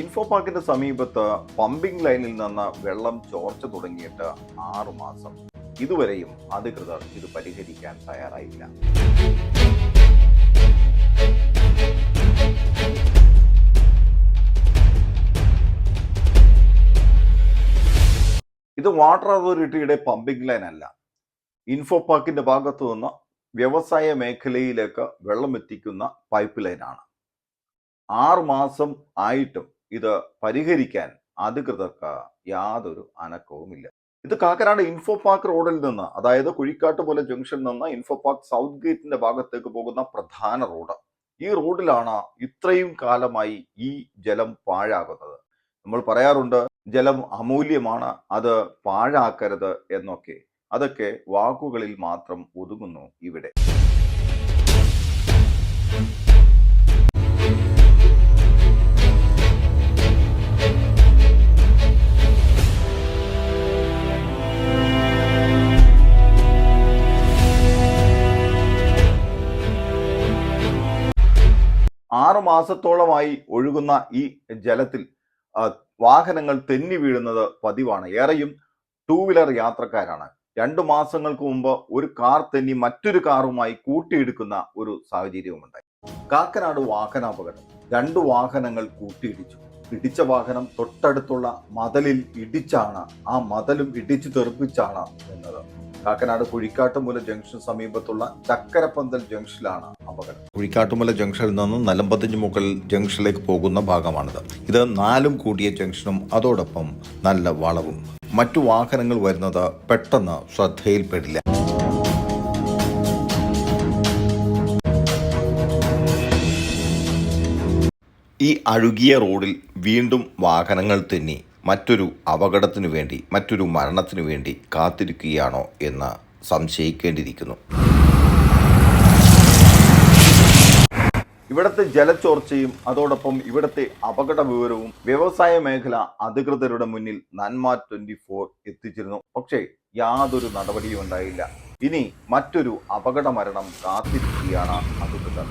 Info പാർക്കിന്റെ സമീപത്ത് pumping ലൈനിൽ നിന്ന് വെള്ളം ചോർച്ച തുടങ്ങിയിട്ട് ആറു മാസം. ഇതുവരെയും അധികൃതർ ഇത് പരിഹരിക്കാൻ തയ്യാറായില്ല. ഇത് വാട്ടർ അതോറിറ്റിയുടെ പമ്പിംഗ് ലൈൻ അല്ല. ഇൻഫോ പാർക്കിന്റെ ഭാഗത്തു നിന്ന് വ്യവസായ മേഖലയിലേക്ക് വെള്ളം എത്തിക്കുന്ന പൈപ്പ് ലൈനാണ്. ആറു മാസം ആയിട്ടും ഇത് പരിഹരിക്കാൻ അധികൃതർക്ക് യാതൊരു അനക്കവുമില്ല. ഇത് കാക്കനാട് ഇൻഫോ പാർക്ക് റോഡിൽ നിന്ന് അതായത് കുഴിക്കാട്ടുപോലെ ജംഗ്ഷനിൽ നിന്ന് ഇൻഫോ പാർക്ക് സൗത്ത് ഗേറ്റിന്റെ ഭാഗത്തേക്ക് പോകുന്ന പ്രധാന റോഡ്. ഈ റോഡിലാണ് ഇത്രയും കാലമായി ഈ ജലം പാഴാകുന്നത്. നമ്മൾ പറയാറുണ്ട് ജലം അമൂല്യമാണ് അത് പാഴാക്കരുത് എന്നൊക്കെ. അതൊക്കെ വാക്കുകളിൽ മാത്രം ഒതുങ്ങുന്നു ഇവിടെ. ആറു മാസത്തോളമായി ഒഴുകുന്ന ഈ ജലത്തിൽ വാഹനങ്ങൾ തെന്നി വീഴുന്നത് പതിവാണ്. ഏറെയും ടൂ വീലർ യാത്രക്കാരാണ്. രണ്ടു മാസങ്ങൾക്ക് മുമ്പ് ഒരു കാർ തെന്നി മറ്റൊരു കാറുമായി കൂട്ടിയിടിക്കുന്ന ഒരു സാഹചര്യവുമുണ്ടായി. കാക്കനാട് വാഹനാപകടം. രണ്ടു വാഹനങ്ങൾ കൂട്ടിയിടിച്ചു. ഇടിച്ച വാഹനം തൊട്ടടുത്തുള്ള മതലിൽ ഇടിച്ചാണ്. ആ മതലും ഇടിച്ചു തെറിപ്പിച്ചാണ് എന്നത്. കാക്കനാട് കുഴിക്കാട്ടുമൂല ജംഗ്ഷൻ സമീപത്തുള്ള ചക്കരപ്പന്തൽ ജംഗ്ഷനിലാണ് അപകടം. കുഴിക്കാട്ടുമൂല ജംഗ്ഷനിൽ നിന്ന് നിലമ്പത്തിഞ്ച് മുകൾ ജംഗ്ഷനിലേക്ക് പോകുന്ന ഭാഗമാണിത്. ഇത് നാലും കൂടിയ ജംഗ്ഷനും അതോടൊപ്പം നല്ല വളവും. മറ്റു വാഹനങ്ങൾ വരുന്നത് പെട്ടെന്ന് ശ്രദ്ധയിൽപ്പെടില്ല. ഈ അഴുകിയ റോഡിൽ വീണ്ടും വാഹനങ്ങൾ തെന്നി മറ്റൊരു അപകടത്തിനു വേണ്ടി മറ്റൊരു മരണത്തിനു വേണ്ടി കാത്തിരിക്കുകയാണോ എന്ന് സംശയിക്കേണ്ടിയിരിക്കുന്നു. ഇവിടുത്തെ ജലച്ചോർച്ചയും അതോടൊപ്പം ഇവിടുത്തെ അപകട വിവരവും വ്യവസായ മേഖല അധികൃതരുടെ മുന്നിൽ നന്മ ട്വന്റി ഫോർ എത്തിച്ചിരുന്നു. പക്ഷേ യാതൊരു നടപടിയും ഉണ്ടായില്ല. ഇനി മറ്റൊരു അപകട മരണം കാത്തിരിക്കുകയാണ് അധികൃതർ.